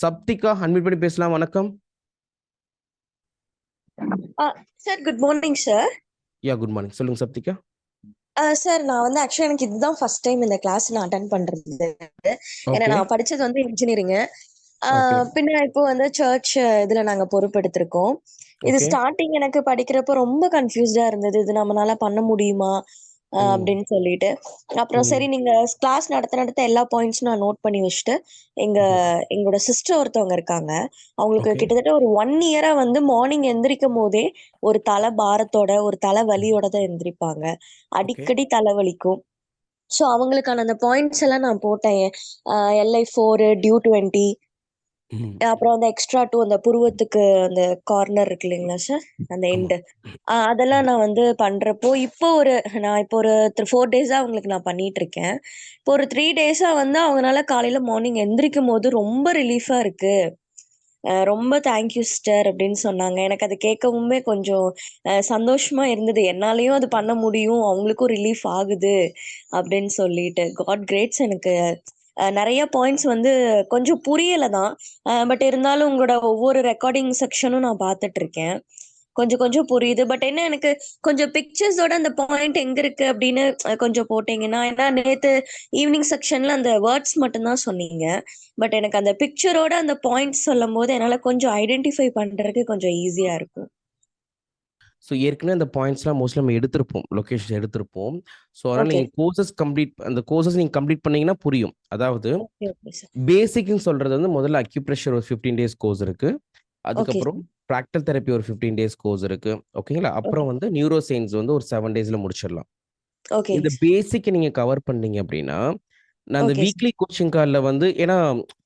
சப்திகா unmute பண்ணி பேசலாம். வணக்கம். Sir good morning sir yeah good morning சொல்லுங்க சப்திகா. சார் நான் வந்து ஆக்சுவலா எனக்கு இதுதான் ஃபர்ஸ்ட் டைம் இந்த கிளாஸ் நான் அட்டன் பண்றது. ஏன்னா நான் படிச்சது வந்து இன்ஜினியரிங் பின்ன இப்போ வந்து சர்ச் இதுல நாங்க பொறுப்பெடுத்திருக்கோம். இது ஸ்டார்டிங் எனக்கு படிக்கிறப்ப ரொம்ப கன்ஃபியூஸ்டா இருந்தது. இது நம்மளால பண்ண முடியுமா? அப்படின்னு சொல்லிட்டு. அப்புறம் சரி நீங்க கிளாஸ் நடத்த நடத்த எல்லா பாயிண்ட்ஸும் நான் நோட் பண்ணி வச்சுட்டு எங்க எங்களோட சிஸ்டர் ஒருத்தவங்க இருக்காங்க. அவங்களுக்கு கிட்டத்தட்ட ஒரு ஒன் இயரா வந்து மார்னிங் எந்திரிக்கும் போதே ஒரு தலை பாரத்தோட ஒரு தலை வலியோட தான் எந்திரிப்பாங்க. அடிக்கடி தலை வலிக்கும். ஸோ அவங்களுக்கான அந்த பாயிண்ட்ஸ் எல்லாம் நான் போட்டேன். எல்ஐ ஃபோரு டியூ டுவெண்ட்டி ம் அப்புறம் அந்த எக்ஸ்ட்ரா டூ அந்த புருவத்துக்கு அந்த கார்னர் இருக்கு இல்லைங்களா சார்? அந்த ஆமா. எண்டு அதெல்லாம் நான் வந்து பண்றப்போ இப்போ ஒரு நான் இப்போ ஒரு ஃபோர் டேஸா அவங்களுக்கு நான் பண்ணிட்டு இருக்கேன். இப்போ ஒரு த்ரீ டேஸா வந்து அவங்களால காலையில மார்னிங் எந்திரிக்கும் போது ரொம்ப ரிலீஃபா இருக்கு. அஹ் ரொம்ப தேங்க்யூ சிஸ்டர் அப்படின்னு சொன்னாங்க. எனக்கு அது கேட்கவுமே கொஞ்சம் சந்தோஷமா இருந்தது. என்னாலயும் அது பண்ண முடியும். அவங்களுக்கும் ரிலீஃப் ஆகுது அப்படின்னு சொல்லிட்டு. காட் கிரேட்ஸ் எனக்கு நிறைய பாயிண்ட்ஸ் வந்து கொஞ்சம் புரியல தான் பட் இருந்தாலும் உங்களோட ஒவ்வொரு ரெக்கார்டிங் செக்ஷனும் நான் பார்த்துட்டு இருக்கேன் கொஞ்சம் கொஞ்சம் புரியுது. பட் என்ன எனக்கு கொஞ்சம் பிக்சர்ஸோட அந்த பாயிண்ட் எங்க இருக்கு அப்படின்னு கொஞ்சம் போட்டீங்கன்னா ஏன்னா நேத்து ஈவினிங் செக்ஷன்ல அந்த வேர்ட்ஸ் மட்டும்தான் சொன்னீங்க. பட் எனக்கு அந்த பிக்சரோட அந்த பாயிண்ட்ஸ் சொல்லும் போது என்னால கொஞ்சம் ஐடென்டிஃபை பண்றதுக்கு கொஞ்சம் ஈஸியா இருக்கும். ஸோ ஏற்கனவே அந்த பாயிண்ட்ஸ்லாம் மோஸ்ட்லி நம்ம எடுத்திருப்போம் லொக்கேஷன் எடுத்திருப்போம். ஸோ அதனால் நீங்கள் கோர்சஸ் கம்ப்ளீட் அந்த கோர்சஸ் நீங்கள் கம்ப்ளீட் பண்ணீங்கன்னா புரியும். அதாவது பேசிக்னு சொல்கிறது வந்து முதல்ல அக்யூப்ரெஷர் ஒரு ஃபிஃப்டீன் டேஸ் கோர்ஸ் இருக்குது ஓகே அதுக்கப்புறம் ப்ராக்டல் தெரப்பி ஒரு ஃபிஃப்டீன் டேஸ் கோர்ஸ் இருக்குது ஓகேங்களா அப்புறம் வந்து நியூரோ சயின்ஸ் வந்து ஒரு செவன் டேஸில் முடிச்சிடலாம். ஓகே இந்த பேசிக்கை நீங்கள் கவர் பண்ணீங்க அப்படின்னா நான் அந்த ஓகே. வீக்லி கோச்சிங் காலில் வந்து ஏன்னா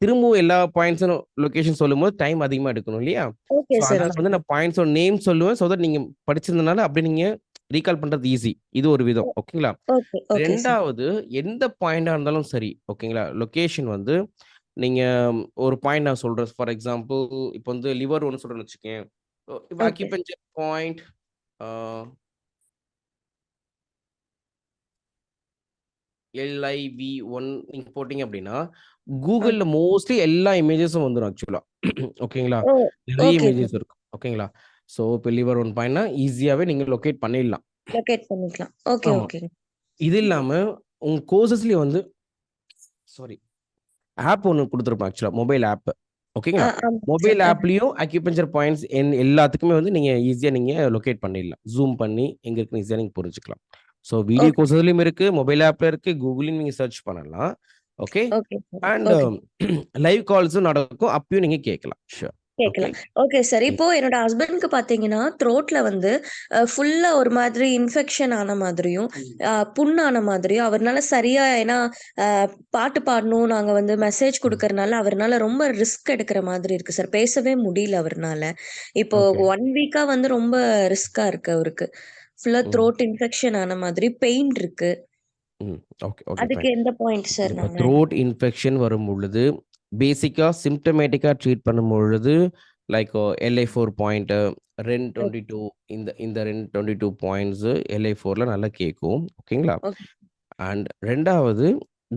திரும்பவும் எல்லா பாயிண்ட்ஸும் லொக்கேஷன் சொல்லும்போது டைம் அதிகமாக எடுக்கணும் இல்லையா? ஓகே ஸோ சார் அதனால ஓகே. வந்து நான் பாயிண்ட்ஸோட நேம் சொல்லுவேன் ஸோ தட் நீங்கள் படிச்சிருந்தனால அப்படி நீங்கள் ரீகால் பண்ணுறது ஈஸி இது ஒரு விதம் ஓகேங்களா ஓகே ஓகே சார். ரெண்டாவது எந்த பாயிண்டாக இருந்தாலும் சரி ஓகேங்களா லொக்கேஷன் வந்து நீங்கள் ஒரு பாயிண்ட் நான் சொல்கிறேன் ஃபார் எக்ஸாம்பிள் இப்போ வந்து லிவர் ஒன்று சொல்கிறேன்னு வச்சுக்கேன். இப்போ ஓகே பாயிண்ட் எல்ஐவி ஒன் நீங்கள் போட்டிங்க அப்படின்னா கூகுளில் மோஸ்ட்லி எல்லா இமேஜஸும் வந்துடும் ஆக்சுவலாக ஓகேங்களா நிறைய இமேஜஸ் இருக்கும். ஓகேங்களா ஸோ இப்போ லிவர் ஒன் பாயிண்ட்னா ஈஸியாகவே நீங்கள் லொக்கேட் பண்ணிடலாம். லொகேட் பண்ணிக்கலாம். ஓகே ஓகே இது இல்லாமல் உங்கள் கோர்சஸ்லேயே வந்து சாரி ஆப் ஒன்று கொடுத்துருப்பேன் ஆக்சுவலாக மொபைல் ஆப் ஓகேங்களா மொபைல் ஆப்லேயும் அக்யூபஞ்சர் பாயிண்ட்ஸ் எல்லாத்துக்குமே வந்து நீங்கள் ஈஸியாக நீங்கள் லொக்கேட் பண்ணிடலாம். ஜூம் பண்ணி எங்கே இருக்குன்னு ஈஸியாக நீங்கள் புரிஞ்சுக்கலாம். ஸோ வீடியோ கோர்சஸ்லையும் இருக்குது மொபைல் ஆப்பில் இருக்குது கூகுளையும் நீங்கள் சர்ச் பண்ணலாம். ஓகே அண்ட் லைவ் கால்ஸும் நடக்கும். அப்பயும் நீங்கள் கேட்கலாம். ஷூர் கேட்கலாம். ஓகே சார் இப்போ என்னோட ஹஸ்பண்ட்க்கு பாத்தீங்கன்னா த்ரோட்ல வந்து ஃபுல்லா ஒரு மாதிரி இன்ஃபெக்ஷன் ஆன மாதிரியும் புண்ணான மாதிரியும் அவர்னால சரியா ஏன்னா பாட்டு பாடணும் நாங்க வந்து மெசேஜ் கொடுக்கறனால அவர்னால ரொம்ப ரிஸ்க் எடுக்கிற மாதிரி இருக்கு சார் பேசவே முடியல அவர்னால. இப்போ ஒன் வீக்கா வந்து ரொம்ப ரிஸ்கா இருக்கு அவருக்கு. ஃபுல்லா த்ரோட் இன்ஃபெக்ஷன் ஆன மாதிரி பெயின் இருக்கு. அதுக்கு எந்த பாயிண்ட் சார் த்ரோட் இன்ஃபெக்ஷன் வரும் பொழுது பேசிக்காக சிம்டமேட்டிக்காக ட்ரீட் பண்ணும் பொழுது like LI four point Ren twenty two இந்த இந்த Ren twenty two points LI ஃபோரில் நல்லா கேட்கும். ஓகேங்களா? ஓகே அண்ட் ரெண்டாவது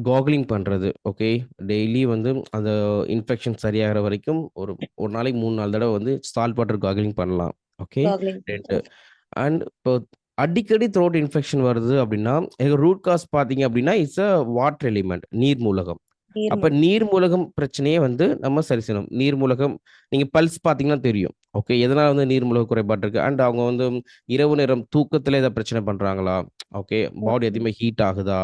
காக்லிங் பண்ணுறது ஓகே டெய்லி வந்து அந்த இன்ஃபெக்ஷன் சரியாகிற வரைக்கும் ஒரு ஒரு நாளைக்கு மூணு நாலு தடவை வந்து சால்ட் வாட்டர் காக்லிங் பண்ணலாம் ஓகே ரெண்டு அண்ட் இப்போ அடிக்கடி த்ரோட் இன்ஃபெக்ஷன் வருது அப்படின்னா ரூட் காஸ் பார்த்தீங்க அப்படின்னா இட்ஸ் அ வாட்டர் எலிமெண்ட் நீர் மூலகம். அப்போ நீர் மூலகம் பிரச்சனையே வந்து நம்ம சரி செய்யணும். நீர் மூலகம் நீங்கள் பல்ஸ் பார்த்தீங்கன்னா தெரியும். ஓகே எதனால் வந்து நீர் மூலக குறைபாடு இருக்கு? அண்ட் அவங்க வந்து இரவு நேரம் தூக்கத்தில் ஏதாவது பிரச்சனை பண்ணுறாங்களா ஓகே பாடி எதுவுமே ஹீட் ஆகுதா?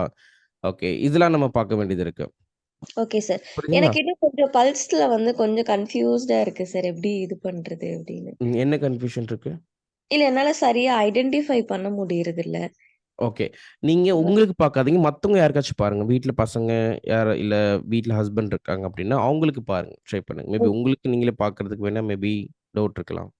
ஓகே இதெல்லாம் நம்ம பார்க்க வேண்டியது இருக்கு. ஓகே சார் எனக்கு இன்னும் கொஞ்சம் பல்ஸ்ல வந்து கொஞ்சம் கன்ஃபியூஸ்டா இருக்கு சார் எப்படி இது பண்றது அப்படின்னு. என்ன கன்ஃபியூஷன் இருக்கு? இல்ல என்னால சரியா ஐடென்டிஃபை பண்ண முடியறது இல்ல ஓகே நீங்க உங்களுக்கு பார்க்காதீங்க. மற்றவங்க யாருக்காச்சும் பாருங்க. வீட்டில் பசங்க யார் இல்லை வீட்டில் ஹஸ்பண்ட் இருக்காங்க அப்படின்னா அவங்களுக்கு பாருங்க. ட்ரை பண்ணுங்க. மேபி உங்களுக்கு நீங்களே பார்க்கறதுக்கு வேணா மேபி டவுட் இருக்கலாம்.